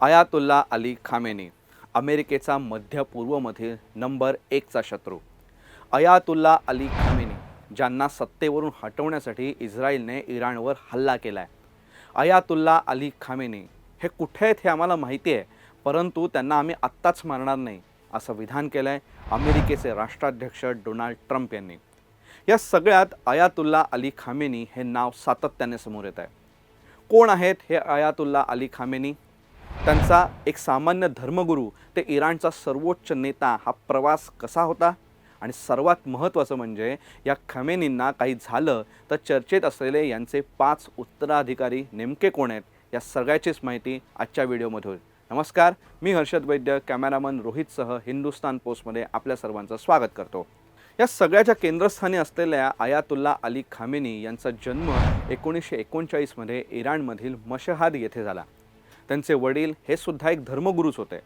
Ayatollah Ali Khamenei अमेरिकेचा मध्य पूर्वमधील number एकचा शत्रू. अयातुल्ला अली खामेनी ज्यांना सत्तेवरून हटवण्यासाठी इस्रायलने इराणवर हल्ला केला आहे अयातुल्ला अली खामेनी हे कुठे आहेत हे आम्हाला माहिती आहे परंतु त्यांना आम्ही आत्ताच मारणार नाही असं विधान केलं आहे अमेरिकेचे राष्ट्राध्यक्ष डोनाल्ड ट्रम्प यांनी. या सगळ्यात अयातुल्ला अली खामेनी हे नाव सातत्याने समोर येत आहे. कोण आहेत हे अयातुल्ला अली खामेनी? त्यांचा एक सामान्य धर्मगुरू ते इराणचा सर्वोच्च नेता हा प्रवास कसा होता? आणि सर्वात महत्त्वाचं म्हणजे या खमेनींना काही झालं तर चर्चेत असलेले यांचे पाच उत्तराधिकारी नेमके कोण आहेत या सगळ्याचीच माहिती आजच्या व्हिडिओमध्ये होईल. नमस्कार मी हर्षद वैद्य कॅमेरामन रोहितसह हिंदुस्तान पोस्टमध्ये आपल्या सर्वांचं स्वागत करतो. या सगळ्याच्या केंद्रस्थानी असलेल्या आयातुल्ला अली खामेनी यांचा जन्म एकोणीसशे एकोणचाळीसमध्ये इराणमधील मशहाद येथे झाला. त्यांचे वडील हे सुद्धा एक धर्मगुरूच होते.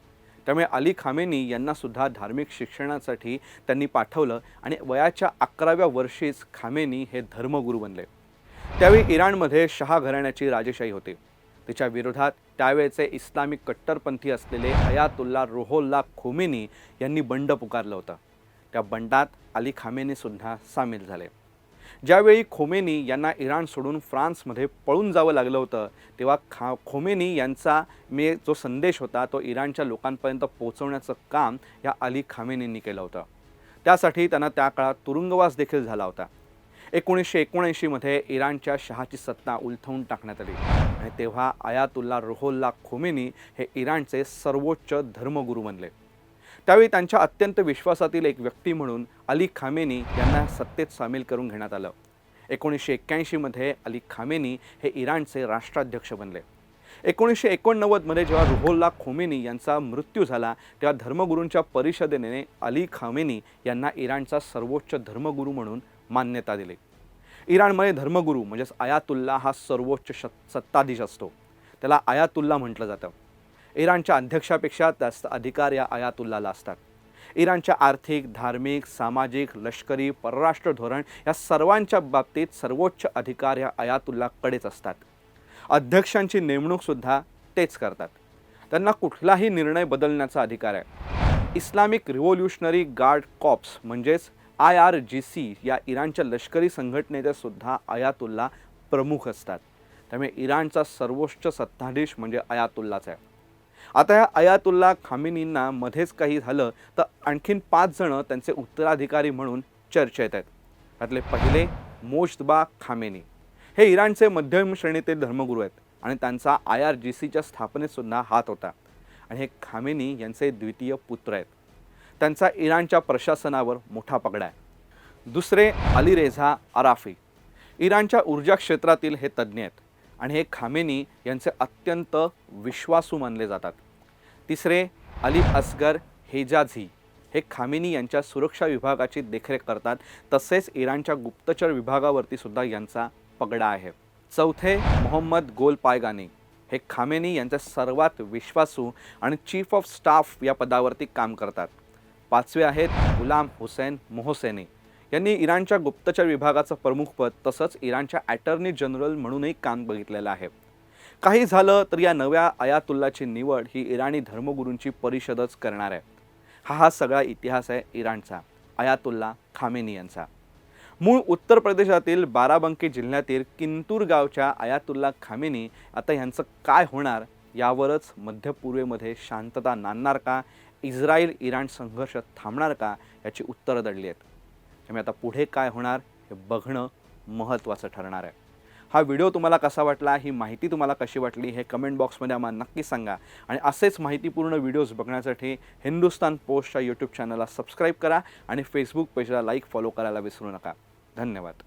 त्यामुळे अली खामेनी यांनासुद्धा धार्मिक शिक्षणासाठी त्यांनी पाठवलं आणि वयाच्या अकराव्या वर्षीच खामेनी हे धर्मगुरू बनले. त्यावेळी इराणमध्ये शहा घराण्याची राजेशाही होती. तिच्या विरोधात त्यावेळचे इस्लामिक कट्टरपंथी असलेले हयातुल्ला रोहोल्ला खोमेनी यांनी बंड पुकारलं होतं. त्या बंडात अली खामेनीसुद्धा सामील झाले. ज्यावेळी खोमेनी यांना इराण सोडून फ्रान्समध्ये पळून जावं लागलं होतं तेव्हा खा खोमेनी यांचा मे जो संदेश होता तो इराणच्या लोकांपर्यंत पोहोचवण्याचं काम या अली खामेनींनी केलं होतं. त्यासाठी त्यांना त्या काळात तुरुंगवास देखील झाला होता. एकोणीसशे एकोणऐंशीमध्ये इराणच्या शहाची सत्ता उलथवून टाकण्यात आली आणि तेव्हा आयातुल्ला रोहोल्ला खोमेनी हे इराणचे सर्वोच्च धर्मगुरू बनले. त्यावेळी त्यांच्या अत्यंत विश्वासातील एक व्यक्ती म्हणून अली खामेनी यांना सत्तेत सामील करून घेण्यात आलं. एकोणीसशे एक्क्याऐंशीमध्ये अली खामेनी हे इराणचे राष्ट्राध्यक्ष बनले. एकोणीसशे एकोणनव्वदमध्ये जेव्हा रुहोल्ला खोमेनी यांचा मृत्यू झाला तेव्हा धर्मगुरूंच्या परिषदेने अली खामेनी यांना इराणचा सर्वोच्च धर्मगुरू म्हणून मान्यता दिली. इराणमध्ये धर्मगुरू म्हणजेच आयातुल्ला हा सर्वोच्च श सत्ताधीश असतो. त्याला आयातुल्ला म्हटलं जातं. इराणच्या अध्यक्षापेक्षा जास्त अधिकार या आयातुल्लाला असतात. इराणच्या आर्थिक धार्मिक सामाजिक लष्करी परराष्ट्र धोरण या सर्वांच्या बाबतीत सर्वोच्च अधिकार या आयातुल्लाकडेच असतात. अध्यक्षांची नेमणूकसुद्धा तेच करतात. त्यांना कुठलाही निर्णय बदलण्याचा अधिकार आहे. इस्लामिक रिव्होल्युशनरी गार्ड कॉप्स म्हणजेच आय आर जी सी या इराणच्या लष्करी संघटनेचे सुद्धा आयातुल्ला प्रमुख असतात. त्यामुळे इराणचा सर्वोच्च सत्ताधीश म्हणजे आयातुल्लाच आहे. आता या अयातुल्ला खामिनींना मध्येच काही झालं तर आणखीन पाच जणं त्यांचे उत्तराधिकारी म्हणून चर्चेत आहेत. त्यातले पहिले मोशदबा खामेनी. हे इराणचे मध्यम श्रेणीतील धर्मगुरू आहेत आणि त्यांचा आय आर जी सीच्या स्थापनेतसुद्धा हात होता. आणि हे खामेनी यांचे द्वितीय पुत्र आहेत. त्यांचा इराणच्या प्रशासनावर मोठा पगडा आहे. दुसरे अली रेझा अराफी. इराणच्या ऊर्जा क्षेत्रातील हे तज्ज्ञ आहेत. आणि हे खामेनी यांचे अत्यंत विश्वासू मानले जातात. तिसरे अली असगर हेजाझी हे खामेनी यांच्या सुरक्षा विभागाची देखरेख करतात तसेच इराणच्या गुप्तचर विभागावरती सुद्धा यांचा पगडा आहे. चौथे मोहम्मद गोल पायगानी हे खामेनी यांचे सर्वात विश्वासू आणि चीफ ऑफ स्टाफ या पदावरती काम करतात. पाचवे आहेत गुलाम हुसेन मोहसेनी. यांनी इराणच्या गुप्तचर विभागाचं प्रमुखपद तसंच इराणच्या अटर्नी जनरल म्हणूनही काम बघितलेलं आहे. काही झालं तर या नव्या अयातुल्लाची निवड ही इराणी धर्मगुरूंची परिषदच करणार आहे. हा हा सगळा इतिहास आहे इराणचा. अयातुल्ला खामेनी यांचा. मूळ उत्तर प्रदेशातील बाराबंकी जिल्ह्यातील किंतूर गावच्या अयातुल्ला खामेनी आता ह्यांचं काय होणार यावरच मध्य पूर्वेमध्ये शांतता नांदणार का? इस्रायल इराण संघर्ष थांबणार का? याची उत्तरं दडली आहेत. त्यामुळे आता पुढे काय होणार हे बघणं महत्त्वाचं ठरणार आहे. हा व्हिडिओ तुम्हाला कसा वाटला ही माहिती तुम्हाला कशी वाटली हे कमेंट बॉक्समध्ये आम्हाला नक्की सांगा. आणि असेच माहितीपूर्ण व्हिडिओज बघण्यासाठी हिंदुस्तान पोस्टच्या यूट्यूब चॅनलला सबस्क्राईब करा आणि फेसबुक पेजला लाईक फॉलो करायला विसरू नका. धन्यवाद.